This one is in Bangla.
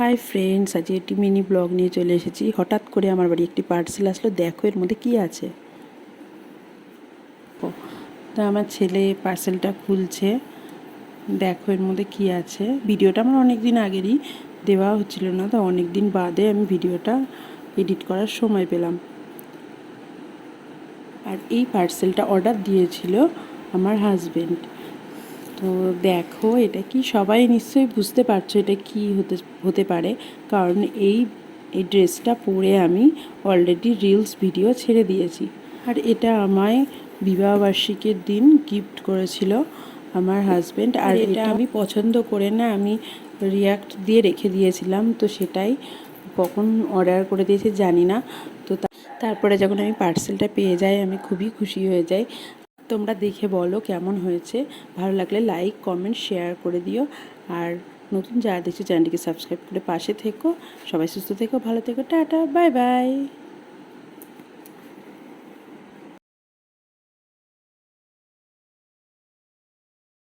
হাই ফ্রেন্ডস আজকে একটি মিনি ব্লগ নিয়ে চলে এসেছি। হঠাৎ করে আমার বাড়ি একটি পার্সেল আসলো। দেখো এর মধ্যে কি আছে। তো আমার ছেলে পার্সেলটা খুলছে। দেখো এর মধ্যে কি আছে। ভিডিওটা আমার অনেক দিন আগেরই দেওয়া হচ্ছিল না, তো অনেক দিন বাদে আমি ভিডিওটা এডিট করার সময় পেলাম। আর এই পার্সেলটা অর্ডার দিয়েছিল আমার হাজবেন্ড তো দেখো এটা কি সবাই নিশ্চয়ই বুঝতে পারছ এটা কি হতে হতে পারে। কারণ এই এই ড্রেসটা পরে আমি অলরেডি রিলস ভিডিও ছেড়ে দিয়েছি। আর এটা আমায় বিবাহবার্ষিকীর দিন গিফট করেছিল আমার হাজব্যান্ড আর এটা আমি পছন্দ করে না আমি রিয়াক্ট দিয়ে রেখে দিয়েছিলাম তো সেটাই কখন অর্ডার করে দিয়েছে জানি না। তো তারপরে যখন আমি পার্সেলটা পেয়ে যাই আমি খুবই খুশি হয়ে যাই। তোমরা দেখে বলো কেমন হয়েছে। ভালো লাগলে লাইক কমেন্ট শেয়ার করে দিও। আর নতুন যারা দেখছ চ্যানেলটিকে সাবস্ক্রাইব করে পাশে থেকো। সবাই সুস্থ থেকো, ভালো থেকো, টাটা বাই বাই